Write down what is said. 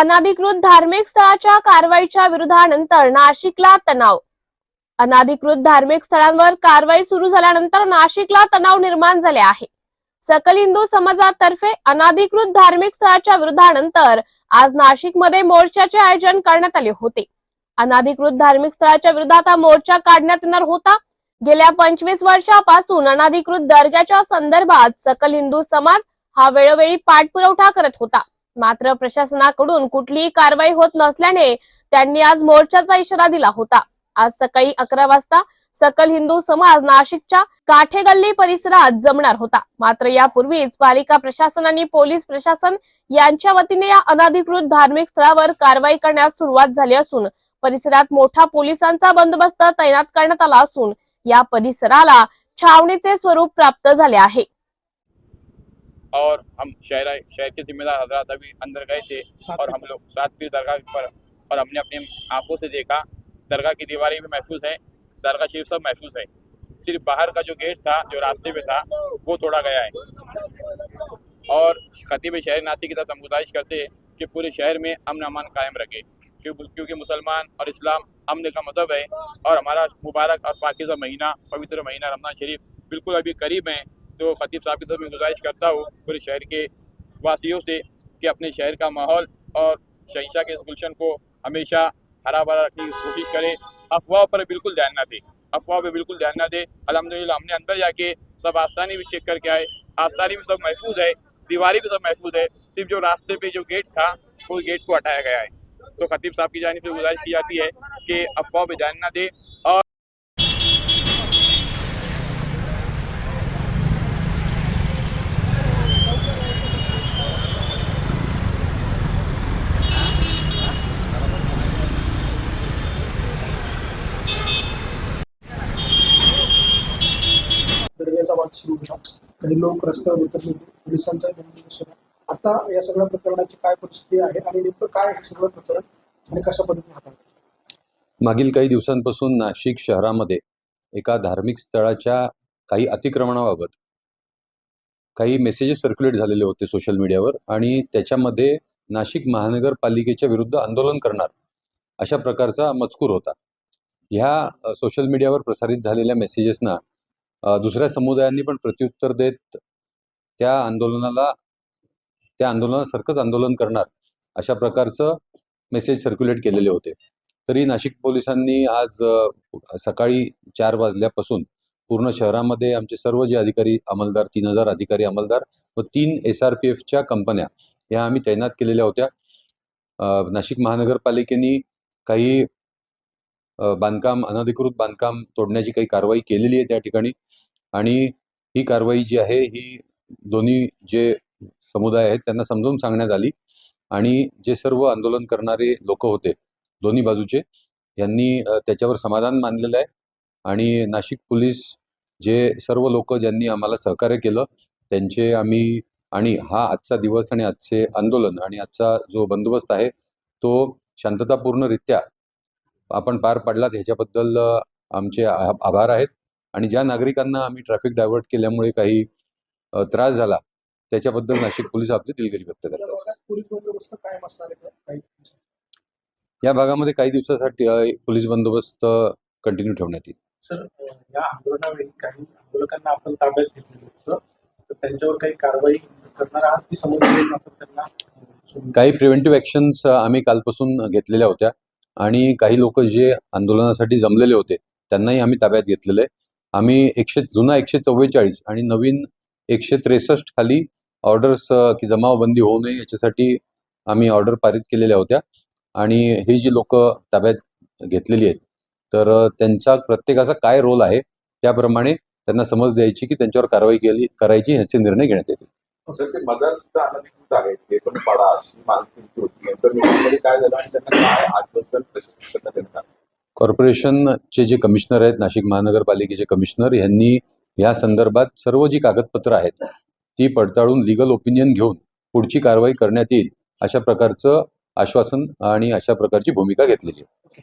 अनाधिकृत धार्मिक स्थळाच्या कारवाईच्या विरोधानंतर नाशिकला तणाव. अनाधिकृत धार्मिक स्थळांवर कारवाई सुरू झाल्यानंतर नाशिकला तणाव निर्माण झाले आहे. सकल हिंदू समाजातर्फे अनाधिकृत धार्मिक स्थळाच्या विरोधानंतर आज नाशिकमध्ये मोर्चाचे आयोजन करण्यात आले होते. अनाधिकृत धार्मिक स्थळाच्या विरोधात हा मोर्चा काढण्यात येणार होता. गेल्या पंचवीस वर्षापासून अनाधिकृत दर्ग्याच्या संदर्भात सकल हिंदू समाज हा वेळोवेळी पाठपुरवठा करत होता. मात्र प्रशासनाकडून कुठलीही कारवाई होत नसल्याने त्यांनी आज मोर्चाचा इशारा दिला होता. आज सकाळी अकरा वाजता सकल हिंदू समाज नाशिकच्या काठेगल्ली परिसरात जमणार होता. मात्र यापूर्वीच पालिका प्रशासन आणि पोलीस प्रशासन यांच्या वतीने या अनाधिकृत धार्मिक स्थळावर कारवाई करण्यास सुरुवात झाली असून परिसरात मोठा पोलिसांचा बंदोबस्त तैनात करण्यात आला असून या परिसराला छावणीचे स्वरूप प्राप्त झाले आहे. और हम शहर शहर के जिम्मेदार हजरात अभी अंदर गए थे और हम लोग सात पीर दरगाह पर और हमने अपनी आँखों से देखा। दरगाह की दीवारें भी महफूज हैं दरगाह शरीफ सब महफूज है। सिर्फ़ बाहर का जो गेट था जो रास्ते पे था वो तोड़ा गया है। और खतीब शहर नासिक की तरफ़ हम गुजारिश करते हैं कि पूरे शहर में अमन अमान कायम रखे क्यों- क्योंकि मुसलमान और इस्लाम अमन का मज़हब है और हमारा मुबारक और पाकिज़ा महीना पवित्र महीना रमज़ान शरीफ बिल्कुल अभी करीब है। तो खतीब साहब की तरफ़ मैं गुजारिश करता हूँ पूरे शहर के वासियों से कि अपने शहर का माहौल और शहशाह के इस गुलशन को हमेशा हरा भरा रखने की कोशिश करें। अफवाह पर बिल्कुल ध्यान ना दें। अफवाह पर बिल्कुल ध्यान ना दें। अलहमदिल्ला हमने अंदर जाके सब आस्थानी भी चेक करके आए। आस्थानी भी सब महफूज है। दीवारी भी सब महफूज है। सिर्फ़ जो रास्ते पे जो गेट था, उस गेट को हटाया गया है। तो खतीब साहब की जानी से गुजारिश की जाती है कि अफवाह पर ध्यान ना दें। और वाद सुरू होता काही लोक रस्त्यावर उतरले पोलिसांचा पोलिसांचाही आता या सगळ्या प्रकरणाची काय परिस्थिती आहे आणि नेमकं काय हे सगळं प्रकरण आणि कशा पद्धतीने हाताळलं मागील काही दिवसांपासून नाशिक शहरामध्ये एका धार्मिक स्थळाच्या काही अतिक्रमणाबाबत काही मेसेजेस सर्क्युलेट झालेले होते सोशल मीडियावर आणि त्याच्यामध्ये नाशिक महानगरपालिकेच्या विरुद्ध आंदोलन करणार अशा प्रकारचा मजकूर होता. ह्या सोशल मीडियावर प्रसारित झालेल्या मेसेजेसना दुसऱ्या समुदायांनी पण प्रत्युत्तर देत त्या आंदोलनाला त्या आंदोलनासारखंच आंदोलन करणार अशा प्रकारचं मेसेज सर्क्युलेट केलेले होते. तरी नाशिक पोलिसांनी आज सकाळी चार वाजल्यापासून पूर्ण शहरामध्ये आमचे सर्व जे अधिकारी अंमलदार तीन हजार अधिकारी अंमलदार व तीन एस आर पी एफच्या कंपन्या ह्या आम्ही तैनात केलेल्या होत्या. नाशिक महानगरपालिकेने काही बांधकाम अनधिकृत बांधकाम तोडण्याची काही कारवाई केलेली आहे त्या ठिकाणी. आणि ही कारवाई जी आहे ही दोन्ही जे समुदाय आहेत त्यांना समजून सांगण्यात आली. आणि जे सर्व आंदोलन करणारे लोक होते दोन्ही बाजूचे यांनी त्याच्यावर समाधान मानलेलं आहे. आणि नाशिक पोलीस जे सर्व लोक ज्यांनी आम्हाला सहकार्य केलं त्यांचे आम्ही आणि हा आजचा दिवस आणि आजचे आंदोलन आणि आजचा जो बंदोबस्त आहे तो शांततापूर्णरित्या आपण पार पाडलात. ह्याच्याबद्दल आमचे आ- आभार आहेत. आणि ज्या नागरिकांना आम्ही ट्रॅफिक डायव्हर्ट केल्यामुळे काही त्रास झाला त्याच्याबद्दल नाशिक पोलीस आपली दिलगिरी व्यक्त करतात. या भागामध्ये काही दिवसासाठी पोलीस बंदोबस्त कंटिन्यू ठेवण्यात येईल. सर अ, या आंदोलनावेळी काही आंदोलकांना आपण ताब्यात घेतलेलं होतं. तर त्यांच्यावर काही कारवाई करणार आहात की समोर येऊन आपण त्यांना अ, सोडून- काही प्रिव्हेंटिव्ह ॲक्शन्स आम्ही कालपासून घेतलेल्या होत्या. आणि काही लोक जे आंदोलनासाठी जमलेले होते त्यांनाही आम्ही ताब्यात घेतलेलं आहे. आम्ही एकशे जुना एकशे चव्वेचाळीस आणि नवीन एकशे त्रेसष्ट खाली ऑर्डर्स की जमावबंदी होऊ नये याच्यासाठी आम्ही ऑर्डर पारित केलेल्या होत्या. आणि ही जी लोक ताब्यात घेतलेली आहेत तर त्यांचा प्रत्येकाचा काय रोल आहे त्याप्रमाणे त्यांना समज द्यायची की त्यांच्यावर कारवाई केली करायची ह्याचे निर्णय घेण्यात येतील. हो, सर ते मदार सुद्धा अनधिकृत आहेत. ते पण अशी मागणी होती. नंतर काय झालं आणि त्यांना काय कॉर्पोरेशनचे जे कमिशनर आहेत नाशिक महानगरपालिकेचे कमिशनर यांनी या संदर्भात सर्व जी कागदपत्र आहेत ती पडताळून लिगल ओपिनियन घेऊन पुढची कारवाई करण्यात येईल अशा प्रकारचं आश्वासन आणि अशा प्रकारची भूमिका घेतलेली आहे.